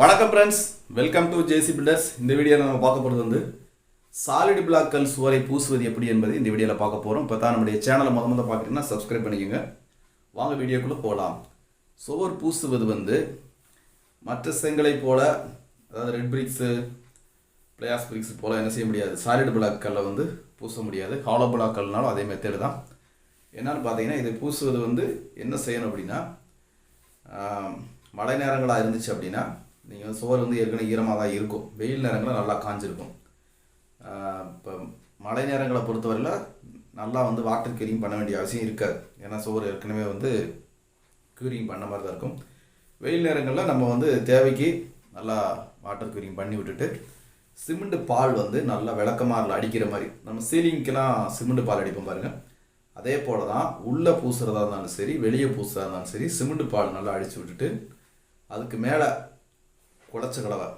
வணக்கம் friends welcome to JC builders இந்த வீடியோவில் நம்ம பார்க்க போகிறது வந்து சாலிட் பிளாக்கல் சுவரை பூசுவது எப்படி என்பதை இந்த வீடியோவில் பார்க்க போகிறோம் இப்போ தான் நம்முடைய சேனலை முத முத பார்க்குறீங்கன்னா சப்ஸ்கிரைப் பண்ணிக்கோங்க. வாங்க வீடியோக்குள்ளே போகலாம் சுவர் பூசுவது வந்து மற்ற செங்கலை போல் அதாவது red bricks fly ash bricks போல் என்ன செய்ய முடியாது. சாலிட் பிளாக் கல்லை வந்து பூச முடியாது. ஹாலோ பிளாக் கல்னாலும் அதே மெத்தேடு தான். என்னன்னு பார்த்தீங்கன்னா இதை பூசுவது வந்து என்ன செய்யணும் அப்படின்னா மழை நேரங்களாக இருந்துச்சு அப்படின்னா நீங்கள் சுவர் வந்து ஏற்கனவே ஈரமாக தான் இருக்கும். வெயில் நேரங்களில் நல்லா காஞ்சிருக்கும். இப்போ மழை நேரங்களை பொறுத்தவரையில் நல்லா வந்து வாட்டர் க்யூரிங் பண்ண வேண்டிய அவசியம் இருக்காது. ஏன்னா சுவர் ஏற்கனவே வந்து க்யூரிங் பண்ண மாதிரி தான் இருக்கும். வெயில் நேரங்களில் நம்ம வந்து தேவைக்கு நல்லா வாட்டர் க்யூரிங் பண்ணி விட்டுட்டு சிமெண்ட் பால் வந்து நல்லா விளக்கமாரில் அடிக்கிற மாதிரி நம்ம சீலிங்க்கெல்லாம் சிமெண்ட் பால் அடிப்போம் பாருங்கள் அதே போல் தான் உள்ளே பூசுகிறதா இருந்தாலும் சரி வெளியே பூசுறதா இருந்தாலும் சரி சிமெண்ட் பால் நல்லா அடித்து விட்டுட்டு அதுக்கு மேலே குழச்ச கலவை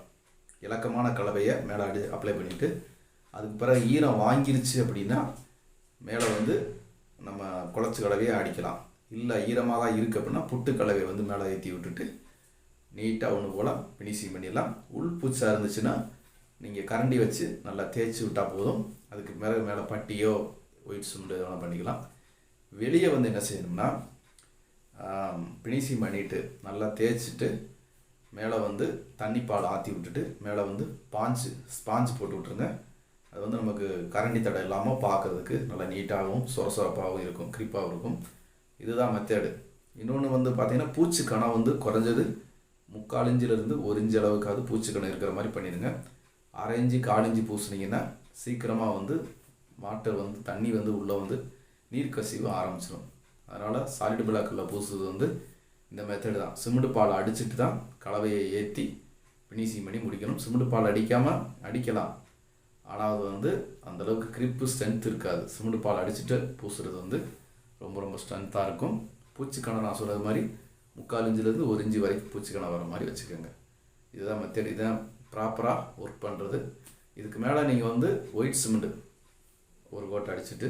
இலக்கமான கலவையை மேலே அடி அப்ளை பண்ணிவிட்டு அதுக்கு பிறகு ஈரம் வாங்கிருச்சு அப்படின்னா மேலே வந்து நம்ம குழச்ச கலவையை அடிக்கலாம். இல்லை ஈரமாக தான் இருக்குது அப்படின்னா புட்டு கலவையை வந்து மேலே ஏற்றி விட்டுட்டு நீட்டாக ஒன்று போல் ஃபினிஷிங் பண்ணிடலாம். உள் பூச்சாக இருந்துச்சுன்னா நீங்கள் கரண்டி வச்சு நல்லா தேய்ச்சி விட்டால் போதும். அதுக்கு மேலே மேலே பட்டியோ ஒயிட் சுண்டு எதனா பண்ணிக்கலாம். வெளியே வந்து என்ன செய்யணும்னா ஃபினிஷிங் பண்ணிவிட்டு நல்லா தேய்ச்சிட்டு மேலே வந்து தண்ணி பால் ஆற்றி விட்டுட்டு மேலே வந்து பாஞ்சு ஸ்பாஞ்சு போட்டு விட்ருங்க அது வந்து நமக்கு கரண்டி தடை இல்லாமல் பார்க்கறதுக்கு நல்லா நீட்டாகவும் சொரசொரப்பாகவும் இருக்கும் கிரிப்பாகவும் இருக்கும். இதுதான் மெத்தேடு இன்னொன்று வந்து பார்த்தீங்கன்னா பூச்சி வந்து குறைஞ்சது முக்கால் இஞ்சிலிருந்து ஒரு இன்ச்சு அளவுக்காவது பூச்சி இருக்கிற மாதிரி பண்ணிடுங்க. அரை இஞ்சி கால் இஞ்சி பூசுனீங்கன்னா சீக்கிரமாக வந்து வாட்டர் வந்து தண்ணி வந்து உள்ளே வந்து நீர் கசிவு ஆரம்பிச்சிடும் அதனால் சாலிட் பிளாக்கில் பூசுறது வந்து இந்த மெத்தடு தான். சிமெண்ட் பால் அடிச்சிட்டு தான் கலவையை ஏற்றி ஃபினிஷிங் பண்ணி முடிக்கணும். சிமெண்ட் பால் அடிக்காமல் அடிக்கலாம். ஆனால் அது வந்து அந்தளவுக்கு கிரிப்பு ஸ்ட்ரென்த் இருக்காது. சிமெண்ட் பால் அடிச்சுட்டு பூசுறது வந்து ரொம்ப ரொம்ப ஸ்ட்ரென்த்தாக இருக்கும். பூச்சிக்கணம் நான் சொல்கிறது மாதிரி முக்கால் ஒரு இஞ்சி வரைக்கும் பூச்சிக்கணம் வர மாதிரி வச்சுக்கோங்க. இதுதான் மெத்தட் இதுதான் ப்ராப்பராக ஒர்க் பண்ணுறது இதுக்கு மேலே நீங்கள் வந்து ஒயிட் சிமெண்ட்டு ஒரு கோட்டை அடிச்சுட்டு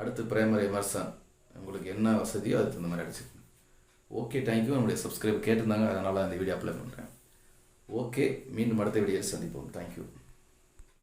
அடுத்து பிரைமரி எமர்சன் உங்களுக்கு என்ன வசதியோ அதுக்கு தகுந்த மாதிரி அடிச்சுக்கோங்க ஓகே தேங்க்யூ நம்முடைய சப்ஸ்கிரைப் கேட்டிருந்தாங்க. அதனால் அந்த வீடியோ அப்ளை பண்ணுறேன் ஓகே மீண்டும் அடுத்த வீடியோ சந்திப்போம். தேங்க்யூ